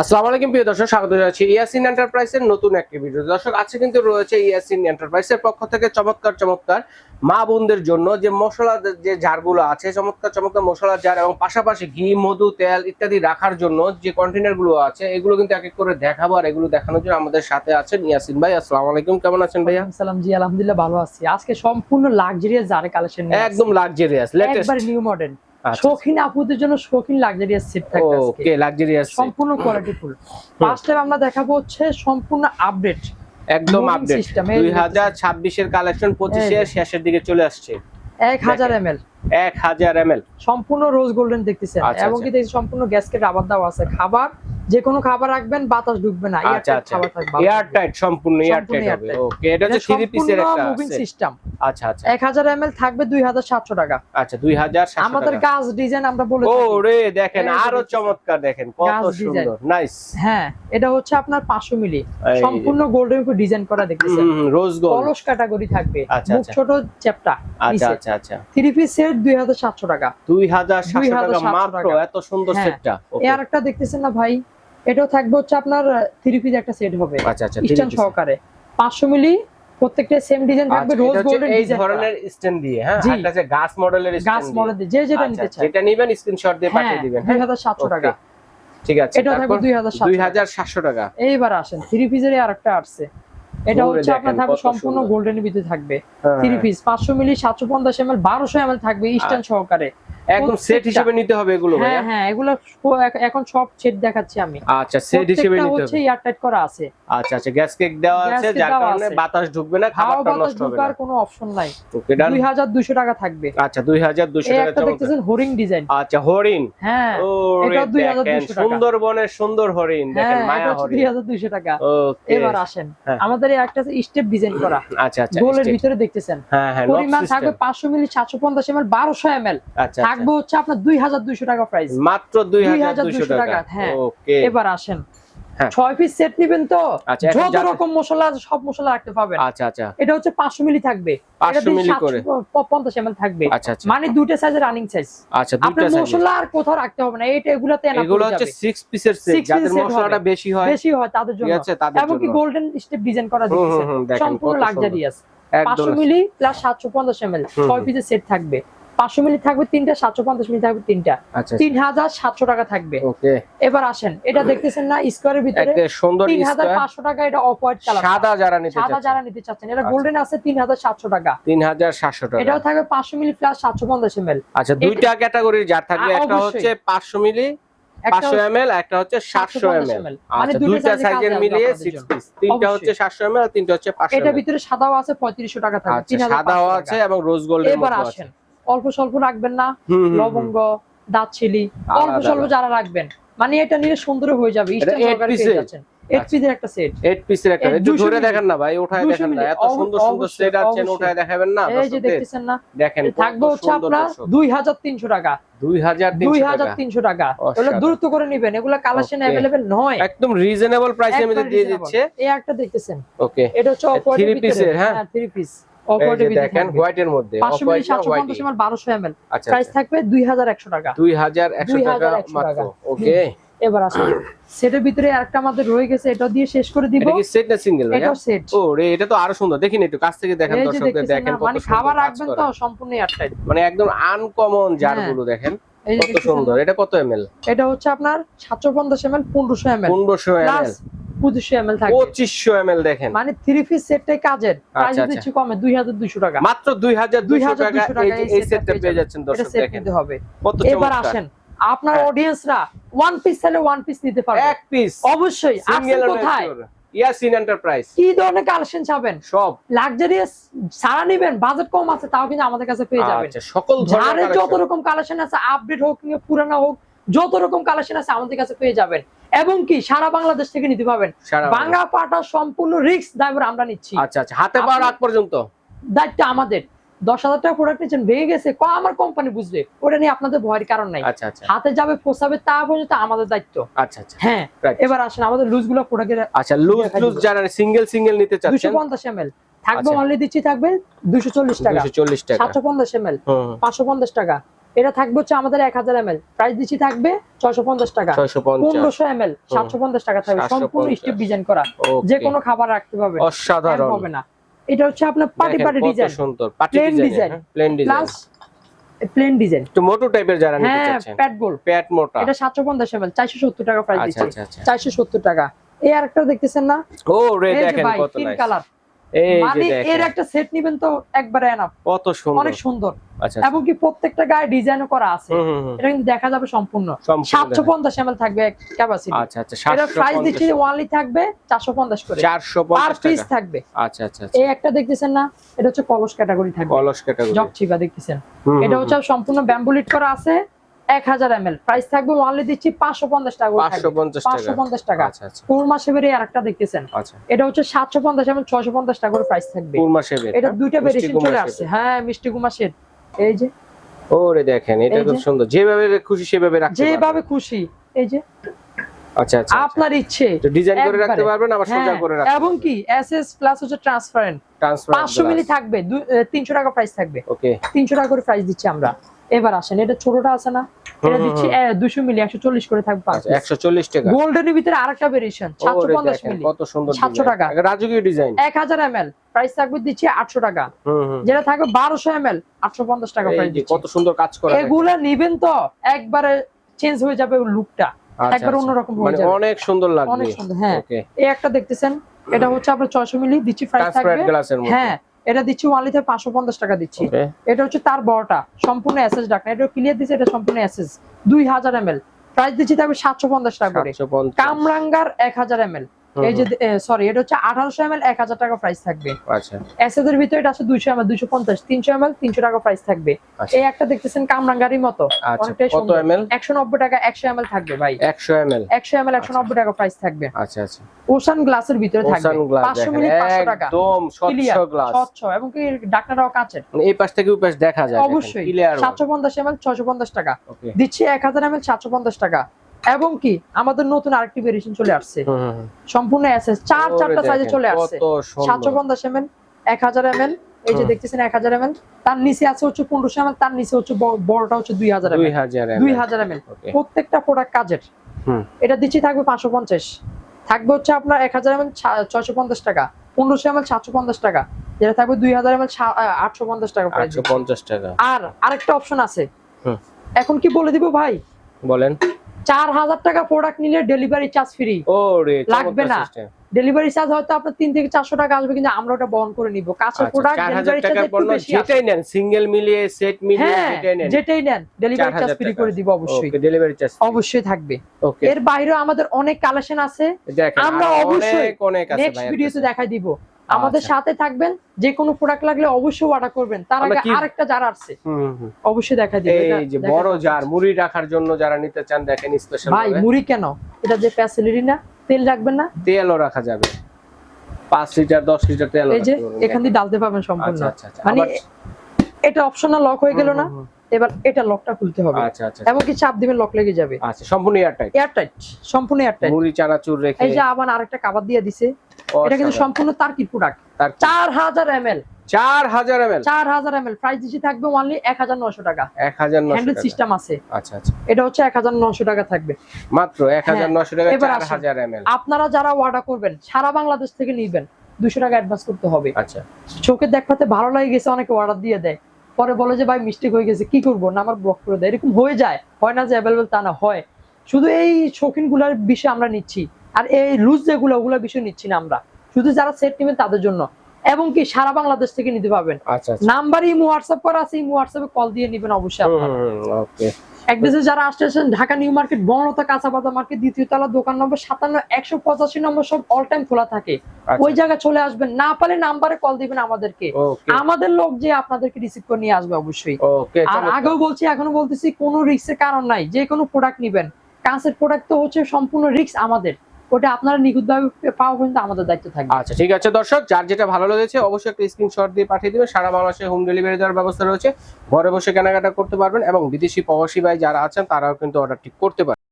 আসসালামু আলাইকুম প্রিয় দর্শক স্বাগত জানাচ্ছি ইয়াসিন এন্টারপ্রাইজের নতুন একটি ভিডিও। দর্শক আজকে কিন্তু রয়েছে ইয়াসিন এন্টারপ্রাইজের পক্ষ থেকে চমৎকার চমৎকার মা বোনদের জন্য যে মশলা যে জারগুলো আছে চমৎকার চমৎকার মশলা জার এবং পাশাপাশি ঘি মধু তেল ইত্যাদি রাখার জন্য যে কন্টেনারগুলো আছে এগুলো কিন্তু এক এক করে দেখাবো আর এগুলো দেখানোর জন্য আমাদের সাথে আছেন ইয়াসিন ভাই। আসসালামু আলাইকুম কেমন আছেন ভাইয়া? সালাম জি আলহামদুলিল্লাহ ভালো আছি। আজকে সম্পূর্ণ লাক্সারিয়াস জারে কালেকশন একদম লাক্সারিয়াস লেটেস্ট একবার নিউ মডেল শৌখিন আপুদের জন্য শৌখিন লাক্সারিয়াস সেট থাকবে ওকে লাক্সারিয়াস সম্পূর্ণ কোয়ালিটি ফুল ফার্স্ট টাইম আমরা দেখাবো হচ্ছে সম্পূর্ণ আপডেট একদম আপডেট system, এই দুই হাজার ছাব্বিশের কালেকশন 25 এর শেষের দিকে চলে আসছে। এক হাজার এম এক হাজার এম সম্পূর্ণ রোজ গোল্ডেন দেখতেছেন। আচ্ছা, এবং কি সম্পূর্ণ গ্যাসকেট রাবার দাও আছে। খাবার যে কোনো খাবার রাখবেন বাতাস ঢুকবে না। আচ্ছা আচ্ছা। এয়ার টাইট সম্পূর্ণ এয়ার টাইট হবে। ওকে এটা হচ্ছে থ্রি পিসের একটা মুভিং সিস্টেম আচ্ছা আচ্ছা। এক হাজার থাকবে দুই হাজার সাতশো টাকা। আচ্ছা দুই হাজার আমাদের গাছ ডিজাইন আমরা বলে ও রে দেখেন আরও চমৎকার দেখেন কত সুন্দর। নাইস হ্যাঁ এটা হচ্ছে আপনার পাঁচশো মিলি সম্পূর্ণ গোল্ডেন উপর ডিজাইন করা দেখতেছেন। রোজ গোল্ড কলস ক্যাটাগরি থাকবে। আচ্ছা, মুখ আচ্ছা। ছোট চ্যাপটা আচ্ছা আচ্ছা আচ্ছা। থ্রি পিস সেট দুই হাজার সাতশো টাকা। দুই হাজার সাতশো টাকা মাত্র এত সুন্দর। সেটটা এর একটা দেখতেছেন না ভাই? এটাও থাকবে হচ্ছে আপনার থ্রি পিস একটা সেট হবে। আচ্ছা আচ্ছা স্ট্যান্ড সহকারে। পাঁচশো মিলি প্রত্যেকটা সেম ডিজাইন থাকবে রোজ গোল্ডেন এই ধরনের স্ট্যান্ড দিয়ে হ্যাঁ? একটা গাছ মডেলের গাছ মডেল যে যেটা নিতে চায়। যেটা নিবেন স্ক্রিনশট দিয়ে হ্যাঁ পাঠিয়ে দিবেন দুই হ্যাঁ. টাকা। ঠিক আছে এটাও থাকবে দুই হাজার দুই সাতশো হাজার সাতশো টাকা। এইবার আসেন থ্রি পিসের আর একটা আসছে। এটা হচ্ছে আপনার থাকবে সম্পূর্ণ। গোল্ডেনের ভিতরে থাকবে। থ্রি। পিস পাঁচশো মিলি সাতশো পঞ্চাশ এম এল বারোশো এম এল থাকবে স্ট্যান্ড সহকারে। একদম সেট হিসেবে নিতে হবে এগুলো হ্যাঁ হ্যাঁ এগুলো এখন সব সেট দেখাচ্ছি আমি। আচ্ছা সেট হিসেবে নিতে হচ্ছে হবে। এয়ারটাইট করা আছে। আচ্ছা আচ্ছা গ্যাস কেক দেওয়া আছে যার কারণে বাতাস ঢুকবে না খাবারটা নষ্ট হবে ঢোকার না কোনো অপশন নাই। ওকে ডান দুই হাজার দুশো টাকা থাকবে। আচ্ছা দুই হাজার দুশো এই টাকা একটা চমৎকার। দেখতেছেন হরিং ডিজাইন আচ্ছা হরিণ। হ্যাঁ ও এটাও 2200 দেখেন টাকা। সুন্দরবনের সুন্দর হরিণ দেখেন হ্যাঁ মায়া এটা হচ্ছে হাজার দুইশো টাকা। ওকে। এবার আসেন হ্যাঁ। আমাদের এই একটা স্টেপ ডিজাইন করা। আচ্ছা আচ্ছা গোলের ভিতরে দেখতেছেন। হ্যাঁ হ্যাঁ পরিমাণ থাকবে সিস্টেম পাঁচশো মিলি সাতশো পঞ্চাশ এম এল বারোশো এম এল আচ্ছা থাকবে হচ্ছে আপনার দুই হাজার দুইশো টাকা প্রাইস মাত্র দুই হাজার 2200 টাকা। হ্যাঁ। এবার আসেন। হ্যাঁ। ছয় পিস সেট নিবেন তো? আচ্ছা, যত রকম মশলা সব মশলা রাখতে পাবেন আচ্ছা আচ্ছা। এটা হচ্ছে পাঁচশো মিলি থাকবে। 500 মিলি করে। পঞ্চাশ এম থাকবে। আচ্ছা আচ্ছা। মানে দুইটা রানিং সাইজ আচ্ছা আপনার মশলা আর কোথাও রাখতে হবে না। এটা এগুলাতে এগুলো হচ্ছে সিক্স পিসের সেট যাদের মশলাটা বেশি হয় বেশি হয় তাদের জন্য। এমনকি জন্য। গোল্ডেন স্টেপ ডিজাইন করা দেখেন সম্পূর্ণ। লাক্সারিয়াস পাঁচশো মিলি প্লাস সাতশো পঞ্চাশ এম এল হুম, ছয় পিসের সেট থাকবে। পাঁচশো মিলি থাকবে তিনটা সাতশো পঞ্চাশ মিলি থাকবে তিনটা। আচ্ছা তিন হাজার সাতশো টাকা থাকবে। এবার আসেন এটা দেখতেছেন না স্কোয়ারের ভিতরে? সুন্দর তিন হাজার পাঁচশো টাকা এটা অফ হোয়াইট কালার সাদা যারা নিতে সাদা যারা নিতে চাচ্ছেন এটা আচ্ছা। গোল্ডেন আছে তিন হাজার সাতশো টাকা। তিন হাজার সাতশো টাকা। এটাও থাকবে পাঁচশো মিলি প্লাস সাতশো পঞ্চাশ এম আচ্ছা দুইটা ক্যাটাগরির জার থাকবে একটা হচ্ছে পাঁচশো মিলি পাঁচশো এম এল একটা হচ্ছে সাতশো এম 750 আচ্ছা মানে দুইটা দুইটা size এ সাইজের মিলিয়ে সিক্স পিস তিনটা হচ্ছে সাতশো এম আর তিনটা হচ্ছে পাঁচশো এটার ভিতরে সাদাও আছে পঁয়ত্রিশশো টাকা আচ্ছা সাদাও আছে এবং রোজ গোল্ড এবার আসেন। অল্প স্বল্প রাখবেন না। লবঙ্গ দারচিনি অল্প স্বল্প যারা রাখবেন মানে এটা নিয়ে সুন্দর হয়ে যাবে এটা স্ট্যান্ড eight সহকারে piece পেয়ে এর? যাচ্ছেন এইট। পিসের একটা সেট এইট পিসের একটা একটু ধরে দেখেন না ভাই উঠায় 200 দেখেন না। এত সুন্দর সুন্দর সেট আছেন অবশ্যই। দেখাবেন না এই যে দেখতেছেন না দেখেন থাকবে হচ্ছে আপনার দর্শক। দুই হাজার তিনশো টাকা। দুই হাজার দুই তিনশো হাজার টাকা তাহলে দ্রুত করে নিবেন। এগুলো কালেকশন Okay. অ্যাভেলেবেল নয়। একদম রিজনেবল প্রাইসে দিয়ে দিচ্ছে। এই একটা দেখতেছেন। ওকে এটা হচ্ছে হ্যাঁ? পিস এই অফ যে দেখেন হোয়াইট এর মধ্যে আচ্ছা প্রাইস থাকবে দুই হাজার একশো টাকা। দুই হাজার একশো টাকা মাত্র ওকে এবার আসুন। সেটার ভিতরে আরেকটা আমাদের রয়ে গেছে এটা দিয়ে শেষ করে দিব। এটা কি সেট না সিঙ্গেল এটা সেট ও রে এটা তো আরও সুন্দর। দেখিন একটু কাছ থেকে দেখেন এই দর্শকদের দেখেন কত মানে খাবার রাখবেন তো সম্পূর্ণ মানে একদম আনকমন হ্যাঁ। জারগুলো দেখেন কত সুন্দর। এটা কত এমএল এটা হচ্ছে আপনার এমএল এমএল এমএল পঁচিশশো এমএল থাকবে। পঁচিশশো এমএল দেখেন। মানে থ্রি পিস সেটটাই কাজের। প্রাইস আচ্ছা, দিচ্ছি কমে দুই হাজার দুইশো টাকা। মাত্র দুই হাজার দুইশো 2200 টাকা এই সেটটা পেয়ে যাচ্ছেন দর্শক দেখেন। হবে। এবার আসেন। আপনার। অডিয়েন্সরা ওয়ান পিস চাইলে ওয়ান পিস নিতে পারবে। এক পিস অবশ্যই। সিঙ্গেল কোথায়? ইয়াসিন এন্টারপ্রাইজ কি ধরনের কালেকশন চাবেন? সব। লাক্সারিয়াস সারা নিবেন বাজেট কম আছে তাও কিন্তু আমাদের কাছে পেয়ে যাবেন। আচ্ছা সকল ধরনের যত রকম কালেকশন আছে আপডেট হোক কিংবা পুরানো হোক যত রকম কালেকশন আছে আমাদের কাছে পেয়ে যাবেন। এবং কি সারা বাংলাদেশ থেকে নিতে পারবেন। বাংলা পাটা সম্পূর্ণ রিস্ক ড্রাইভার আমরা নিচ্ছি। আচ্ছা আচ্ছা হাতে পাওয়ার আগ পর্যন্ত? দায়িত্ব আমাদের। দশ হাজার টাকা প্রোডাক্ট নিচ্ছেন ভেঙে গেছে। ক আমার কোম্পানি বুঝবে। ওটা নিয়ে আপনাদের ভয়ের কারণ নাই। আচ্ছা আচ্ছা। হাতে যাবে ফোসাবে তা পর্যন্ত আমাদের দায়িত্ব। আচ্ছা আচ্ছা। হ্যাঁ এবার আসেন আমাদের লুজগুলো প্রোডাক্টের আচ্ছা লুজ লুজ যারা সিঙ্গেল সিঙ্গেল নিতে দুশো চাচ্ছেন পঞ্চাশ এম এল থাকবে আচ্ছা। অনলি দিচ্ছি থাকবে দুশো চল্লিশ টাকা। দুশো চল্লিশ টাকা। সাতশো পঞ্চাশ এম এল হুম, হুম। পাঁচশো পঞ্চাশ টাকা। এটা থাকবে হচ্ছে আমাদের এক হাজার এম এল প্রাইস দিচ্ছি থাকবে ছয়শো পঞ্চাশ টাকা। পনেরোশো এম এল সাতশো পঞ্চাশ টাকা থাকবে। সম্পূর্ণ স্টেপ ডিজাইন করা. যে কোনো খাবার রাখতে পারবে। অসাধারণ। হবে না। এটা হচ্ছে আপনার পার্টি পার্টি ডিজাইন। সুন্দর Plain design plain design. Plus plain design. একটু মোটু টাইপের যারা নিতে হ্যাঁ চাচ্ছেন। প্যাট গোল প্যাট মোটা। এটা সাতশো পঞ্চাশ এম এল চারশো সত্তর টাকা প্রাইস আচ্ছা দিচ্ছি। আচ্ছা আচ্ছা। চারশো সত্তর টাকা। এই আরেকটা দেখতেছেন না? ও রে দেখেন কত তিন কালার মানে এর একটা সেট নিবেন তো একবারে এনাফ কত সুন্দর। অনেক সুন্দর। আচ্ছা এবং কি প্রত্যেকটা গায়ে ডিজাইনও করা আছে। এটা কিন্তু দেখা যাবে সম্পূর্ণ। থাকবে ক্যাপাসিটি আচ্ছা আচ্ছা এটা প্রাইস 750 দিচ্ছি ওয়ানলি থাকবে চারশো পঞ্চাশ করে। চারশো পার পিস থাকবে। আচ্ছা আচ্ছা আচ্ছা। এই একটা দেখতেছেন না এটা হচ্ছে কলস ক্যাটাগরি থাকবে। কলস ক্যাটাগরি জগ চিপা দেখতেছেন এটা হচ্ছে সম্পূর্ণ ব্যাম্বুলিট করা আছে। এক হাজার এম প্রাইস থাকবে ওয়ানলি দিচ্ছি পাঁচশো পঞ্চাশ টাকা করে পাঁচশো থাকবে। পঞ্চাশ পাঁচশো টাকা পঞ্চাশ টাকা। আচ্ছা আচ্ছা। কোরমা শেপের আরেকটা দেখতেছেন। আচ্ছা। এটা হচ্ছে সাতশো পঞ্চাশ এম ছয়শো পঞ্চাশ টাকা করে প্রাইস থাকবে। কুরমা এটা দুইটা ভেরিয়েশন চলে আসছে। হ্যাঁ মিষ্টি কুমা এই যে। ওরে দেখেন এটা খুব সুন্দর। যেভাবে খুশি সেভাবে রাখতে যেভাবে খুশি। এই যে। আচ্ছা আচ্ছা আপনার ইচ্ছে। তো ডিজাইন করে রাখতে পারবেন আবার সোজা হ্যাঁ, করে রাখতে এবং কি এস এস প্লাস হচ্ছে ট্রান্সপারেন্ট ট্রান্সফার পাঁচশো মিলি থাকবে তিনশো টাকা প্রাইস থাকবে। ওকে তিনশো টাকা করে প্রাইস দিচ্ছি আমরা। এবার আসেন এটা ছোটটা আছে না? এটা দিচ্ছি দুশো মিলি একশো চল্লিশ করে থাকবে আচ্ছা 140 টাকা। গোল্ডেনের ভিতরে আরেকটা ভেরিয়েশন সাতশো ওরে পঞ্চাশ দেখেন মিলি। কত সুন্দর 700 টাকা। রাজকীয় ডিজাইন এক হাজার প্রাইস থাকবে দিচ্ছি আটশো টাকা। হুম হুম। যেটা থাকবে বারোশো এম এল আটশো পঞ্চাশ টাকা প্রাইস কত সুন্দর কাজ করা। এগুলা নিবেন তো একবারে চেঞ্জ হয়ে যাবে লুকটা আচ্ছা, একবার আচ্ছা। অন্যরকম হয়ে মানে যাবে। অনেক সুন্দর লাগবে। অনেক সুন্দর হ্যাঁ। এই একটা দেখতেছেন এটা হচ্ছে আপনার ছয়শো মিলি দিচ্ছি প্রাইস থাকবে হ্যাঁ এটা দিচ্ছি ওয়ানলি থেকে পাঁচশো পঞ্চাশ টাকা দিচ্ছি। এটা হচ্ছে তার বড়টা সম্পূর্ণ এসএস ডাকনা এটা ক্লিয়ার দিচ্ছে এটা সম্পূর্ণ অ্যাসেজ দুই হাজার এম এল। প্রাইস দিচ্ছি থাকবে সাতশো পঞ্চাশ টাকা করে। কামরাঙ্গার এক হাজার এম এই যে সরি এটা হচ্ছে আঠারোশো এম এল এক হাজার টাকা প্রাইস থাকবে। আচ্ছা। এর ভিতরে এটা আছে দুইশো এম এল দুইশো পঞ্চাশ তিনশো এম এল তিনশো টাকা প্রাইস থাকবে। আচ্ছা। এই একটা দেখতেছেন কামরাঙ্গারির মতো। আচ্ছা অনেকটাই একশো নব্বই টাকা একশো এম এল থাকবে ভাই। 100 ml একশো এম এল একশো নব্বই টাকা প্রাইস থাকবে। আচ্ছা আচ্ছা। ওশান গ্লাসের ভিতরে থাকবে। পাঁচশো মিলি পাঁচশো টাকা। একদম স্বচ্ছ গ্লাস স্বচ্ছ এবং কি ডাকনাটাও কাঁচের। মানে এই পাশ থেকে ওই পাশ দেখা যায় অবশ্যই। সাতশো পঞ্চাশ এম এল ছশো পঞ্চাশ টাকা। দিচ্ছি এক হাজার এম এল সাতশো পঞ্চাশ টাকা। এবং কি আমাদের নতুন আরেকটি ভেরিয়েশন চলে আসছে। সম্পূর্ণ এসএস চার চারটা সাইজে চলে আসছে। কত সুন্দর। সাতশো পঞ্চাশ এম এল এক হাজার এম এল এই যে দেখতেছেন এক হাজার এম এল তার নিচে আছে হচ্ছে পনেরোশো এম তার নিচে হচ্ছে বড়টা হচ্ছে দুই হাজার এম 2000 ml দুই হাজার এম ওকে প্রত্যেকটা প্রোডাক্ট কাজের। এটা দিচ্ছি থাকবে পাঁচশো পঞ্চাশ। থাকবে হচ্ছে আপনার এক হাজার এম এল ছয়শো পঞ্চাশ টাকা। পনেরোশো এম এল সাতশো পঞ্চাশ টাকা। যেটা থাকবে দুই হাজার এম এল আটশো পঞ্চাশ টাকা প্রাইস 850 টাকা। আর আরেকটা অপশন আছে। এখন কি বলে দিব ভাই? বলেন। চার হাজার টাকা প্রোডাক্ট নিলে ডেলিভারি চার্জ ফ্রি লাগবে না। ডেলিভারি চার্জ হয়তো আপনার তিন থেকে চারশো টাকা আসবে কিন্তু আমরা ওটা বহন করে নিব। কাছের প্রোডাক্ট আচ্ছা, চার হাজার ডেলিভারি চার্জ একটু বেশি যেটাই নেন সিঙ্গেল মিলিয়ে সেট মিলিয়ে হ্যাঁ যেটাই নেন। যেটাই নেন ডেলিভারি চার্জ ফ্রি করে দিব অবশ্যই। ডেলিভারি চার্জ অবশ্যই থাকবে। এর বাইরেও আমাদের অনেক কালেকশন আছে। আমরা অবশ্যই নেক্সট ভিডিওতে দেখাই দিব। আমাদের আচ্ছা। সাথে থাকবেন যে কোনো প্রোডাক্ট লাগলে অবশ্যই অর্ডার করবেন। তার আগে আরেকটা হুম, হুম। অবশ্যই দেখা দিব এই যে বড় জার মুড়ি রাখার জন্য যারা নিতে চান দেখেন স্পেশাল ভাই মুড়ি কেন? এটা যে ফ্যাসিলিটি না তেল রাখবেন না? তেলও রাখা যাবে। পাঁচ লিটার দশ লিটার তেল এই যে এখান দিয়ে ডালতে পারবেন সম্পূর্ণ। আচ্ছা আচ্ছা মানে এটা অপশনাল লক হয়ে গেল না এবার এটা লকটা খুলতে হবে। আচ্ছা আচ্ছা এবং কি চাপ দিবেন লক লেগে যাবে। আচ্ছা সম্পূর্ণ এয়ারটাইট এয়ারটাইট সম্পূর্ণ এয়ারটাইট মুড়ি চানাচুর রেখে এই যে আবার আরেকটা কাবার দিয়ে দিছে। এটা কিন্তু সম্পূর্ণ তার্কির প্রোডাক্ট তার চার হাজার এম এল চার হাজার এম এল চার হাজার এম এল প্রাইস দিচ্ছি থাকবে অনলি এক হাজার নশো টাকা। এক হাজার নশো হ্যান্ডেল সিস্টেম আছে। আচ্ছা আচ্ছা। এটা হচ্ছে এক হাজার নশো টাকা থাকবে। মাত্র এক হাজার নশো টাকা এবার চার হাজার এম এল আপনারা যারা অর্ডার করবেন সারা বাংলাদেশ থেকে নিবেন। দুশো টাকা অ্যাডভান্স করতে হবে। আচ্ছা। চোখে দেখাতে ভালো লাগে গেছে অনেকে অর্ডার দিয়ে দেয়। পরে বলে যে ভাই মিস্টেক হয়ে গেছে কি করব? না আমার ব্লক করে দেয়। এরকম হয়ে যায়। হয় না যে অ্যাভেলেবেল তা না হয়। শুধু এই শৌখিনগুলার বিষয় আমরা নিচ্ছি। আর এই লুজ যেগুলো ওগুলো বিষয় নিচ্ছি না আমরা। শুধু যারা সেট নেবেন তাদের জন্য। এবং কি সারা বাংলাদেশ থেকে নিতে পারবেন। আচ্ছা আচ্ছা। নাম্বার ইমো হোয়াটসঅ্যাপ করা আছে ইমো হোয়াটসঅ্যাপে কল দিয়ে নিবেন অবশ্যই আপনারা। ওকে। একদেশে যারা আসতেছেন ঢাকা নিউ মার্কেট বনলতা কাঁচাবাদা মার্কেট দ্বিতীয় তলা দোকান নম্বর সাতান্ন একশো পঁচাশি নম্বর সব অল টাইম খোলা থাকে। আচ্ছা। ওই জায়গায় চলে আসবেন। না পারলে নাম্বারে কল দিবেন আমাদেরকে। আমাদের লোক যে আপনাদেরকে রিসিভ করে নিয়ে আসবে অবশ্যই। আর আগেও বলছি এখনও বলতেছি কোনো রিস্কের কারণ নাই। যে কোনো প্রোডাক্ট নিবেন। কাঁচের প্রোডাক্ট তো হচ্ছে সম্পূর্ণ রিস্ক আমাদের। ওটা আপনারা নিখুঁতভাবে পাওয়া পর্যন্ত আমাদের দায়িত্ব থাকবে। আচ্ছা ঠিক আছে দর্শক, যার যেটা ভালো লেগেছে অবশ্যই একটা স্ক্রিনশট দিয়ে পাঠিয়ে দিবেন। সারা বাংলাদেশে হোম ডেলিভারি দেওয়ার ব্যবস্থা রয়েছে। ঘরে বসে কেনাকাটা করতে পারবেন এবং বিদেশি প্রবাসী ভাই যারা আছেন, তারাও কিন্তু অর্ডারটি করতে পারেন